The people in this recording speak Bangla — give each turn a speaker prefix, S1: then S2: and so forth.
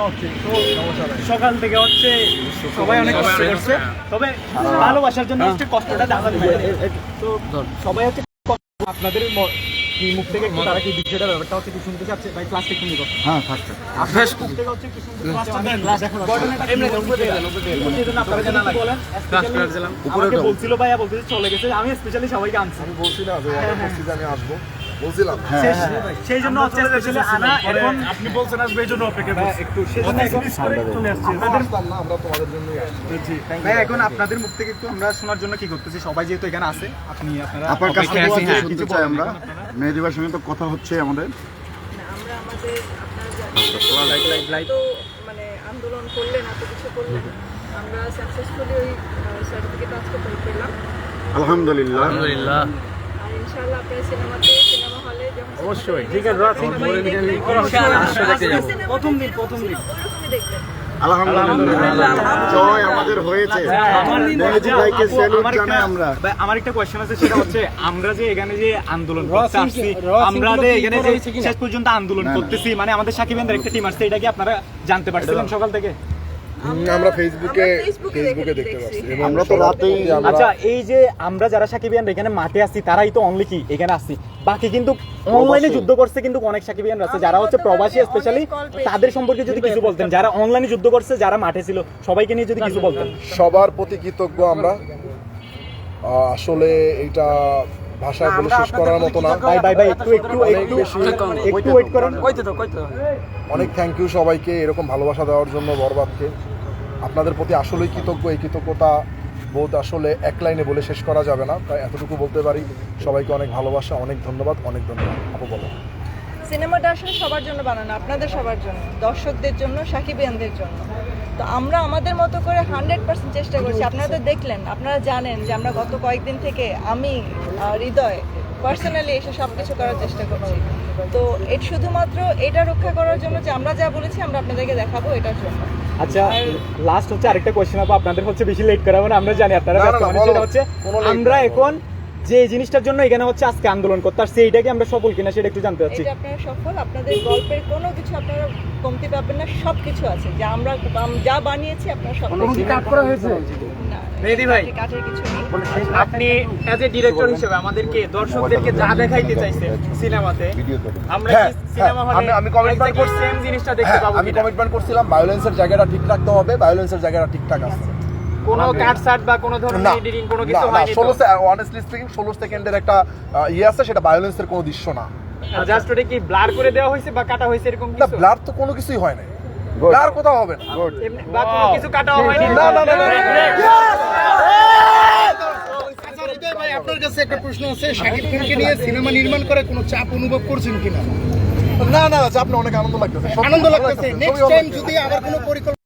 S1: জন্য হচ্ছে তো সকাল থেকে হচ্ছে সবাই অনেক কষ্ট করছে। তবে ভালোবাসার জন্য হচ্ছে কষ্টটা দেখা তো সবাই হচ্ছে আপনাদের কি মুখ থেকে একটু তারা কি বিষয়টা ব্যাপারটা হচ্ছে কি শুনতে চাচ্ছে? ভাই ক্লাস টেকনিক
S2: হ্যাঁ থাকছে
S1: আপনার মুখ থেকে হচ্ছে কি শুনতে চাচ্ছে? ঘটনাটা এমনি উপরে দেন উপরে দেন। সেজন্য আপনারা যেন একটু বলেন আমাকে বলছিল ভাইয়া বলতেছে চলে গেছে আমি স্পেশালি সবাইকে আনছি।
S3: আমি বলছি না যে আমার উপস্থিতি আমি আসব। বলছিলাম
S1: সেই- সেই জন্য হচ্ছে আনা এখন
S4: আপনি বলছেন আসবে এই জন্য অপেক্ষা
S1: একটু এখন
S3: আমরা আসতাম না আমরা তোমাদের জন্যই আসছি।
S1: ভাই এখন আপনাদের মুখ থেকে একটু আমরা শোনার জন্য কি করতেছি? সবাই যেহেতু এখানে আছে আপনি আপনারা
S2: আপনার কাছ থেকে
S1: অপেক্ষায় হ্যাঁ,
S2: শুনতে চাই। আমরা মেহেদিবার সঙ্গে তো কথা হচ্ছে আমাদের।
S5: না, আমরা আমাদের আপনারা জানেন তো মানে আন্দোলন করলেন এত কিছু করলেন। আমরা সাকসেসফুলি ওই সার্টিফিকেট আজকে পেলাম।
S2: আলহামদুলিল্লাহ।
S5: আর ইনশাআল্লাহ আপনারা সিনেমাতে
S1: অবশ্যই, ঠিক আছে, প্রথম দিন, প্রথম দিন।
S2: আলহামদুলিল্লাহ। জয় আমাদের হয়েছে।
S1: আমার
S2: ভাইকে স্যালুট জানাই
S1: একটা-
S2: আমরা।
S1: আমার একটা কোয়েশ্চেন আছে সেটা হচ্ছে আমরা যে এখানে যে আন্দোলন করতে আমরা যে এখানে যে শেষ পর্যন্ত আন্দোলন। করতেছি মানে আমাদের সাকিবেন্দ্র একটা টিম আসছে এটা কি আপনারা জানতে পারছিলেন সকাল থেকে?
S3: আমরা ফেসবুকে
S5: ফেসবুকে
S3: দেখতে পাচ্ছি
S2: আমরা তো রাতেই-
S1: আচ্ছা এই যে আমরা যারা সাকিবিয়ান এখানে মাঠে আসছি তারাই তো অনলি কি? এখানে আসছি। বাকি কিন্তু অনলাইনে যুদ্ধ করছে কিন্তু অনেক সাকিবিয়ান আছে। যারা হচ্ছে প্রবাসী স্পেশালি তাদের সম্পর্কে যদি কিছু বলতেন। যারা অনলাইনে যুদ্ধ করছে যারা মাঠে ছিল সবাইকে নিয়ে যদি কিছু বলতেন।
S3: সবার প্রতি কৃতজ্ঞ আমরা। আহ, আসলে এটা ভাষায় বলে শেষ করার মতো না।
S1: ভাই ভাই ভাই একটু একটু একটু একটু ওয়েট করেন।
S3: অনেক থ্যাংক ইউ সবাইকে এরকম ভালোবাসা দেওয়ার জন্য বরবাদকে। আপনাদের প্রতি আসলেই কৃতজ্ঞ। এই কৃতজ্ঞতা বোধ আসলে এক লাইনে বলে শেষ করা যাবে না। তাই এতটুকু বলতে পারি, সবাইকে অনেক ভালোবাসা, অনেক ধন্যবাদ অনেক ধন্যবাদ। আপু, বলো।
S5: সিনেমাটা আসলে সবার জন্য বানানো, আপনাদের সবার জন্য, দর্শকদের জন্য, সাকিবিয়ানদের জন্য। তো আমরা আমাদের মতো করে হান্ড্রেড পার্সেন্ট চেষ্টা করছি। আপনারা তো দেখলেন, আপনারা জানেন যে আমরা গত কয়েকদিন থেকে আমি হৃদয় পার্সোনালি এসে সব কিছু করার চেষ্টা করছি। তো এটা শুধুমাত্র এটা রক্ষা করার জন্য যে আমরা যা বলেছি আমরা আপনাদেরকে দেখাবো এটার জন্য।
S1: আচ্ছা লাস্ট হচ্ছে আরেকটা কোয়েশ্চেন আপু আপনাদের হচ্ছে বেশি লেট করাবো না আমরা জানি আপনারা
S3: না, না,
S1: ব্যস্ত মানুষ। সেটা হচ্ছে আমরা এখন যে জিনিসটার জন্য এখানে হচ্ছে আজকে আন্দোলন করতে আসছি এইটাকে আমরা সফল কিনা সেটা একটু জানতে চাচ্ছি।
S5: এটা আপনারা সফল আপনাদের গল্পের কোনো কিছু আপনারা কমতি পাবেন না সব কিছু আছে। যা আমরা যা বানিয়েছি আপনারা সব কাট করা হয়েছে?
S1: মেহেদি ভাই।
S5: কাটের কিছু নেই
S1: আপনি অ্যাজ এ ডিরেক্টর হিসেবে আমাদেরকে দর্শকদেরকে যা দেখাইতে চাইছে সিনেমাতে আমরা
S3: হ্যাঁ,
S1: সিনেমা
S3: হ্যাঁ,
S1: হলে
S3: আমি- করছি।
S1: সেম জিনিসটা দেখতে
S3: হ্যাঁ
S1: পাবো
S3: আমি? কমিটমেন্ট করছিলাম ভায়োলেন্সের জায়গাটা ঠিক রাখতে হবে ভায়োলেন্সের জায়গাটা ঠিকঠাক আছে
S1: কোনো কাট সাট বা কোনো
S3: না
S1: ধরনের এডিটিং কোনো কিছু হয়নি
S3: ষোলো অনেস্টলি স্পিকিং ষোলো সেকেন্ডের একটা ইয়ে আছে সেটা ভায়োলেন্সের কোনো দৃশ্য না
S1: জাস্ট ওটা কি ব্লার করে দেওয়া হয়েছে বা কাটা হয়েছে এরকম
S3: না ব্লার তো কোনো কিছুই হয় না ব্লার কোথাও হবে না
S1: বা কোনো কিছু কাটা হয়নি
S3: না, না, না, না, না।
S4: আচ্ছা, ভাই আপনার কাছে একটা প্রশ্ন আছে শাকিব খানকে নিয়ে সিনেমা নির্মাণ করে কোনো চাপ অনুভব করছেন কিনা?
S3: না না না, আপনি অনেক আনন্দ লাগতেছে
S4: আনন্দ লাগতেছে। নেক্সট টাইম যদি আবার কোনো পরিকল্পনা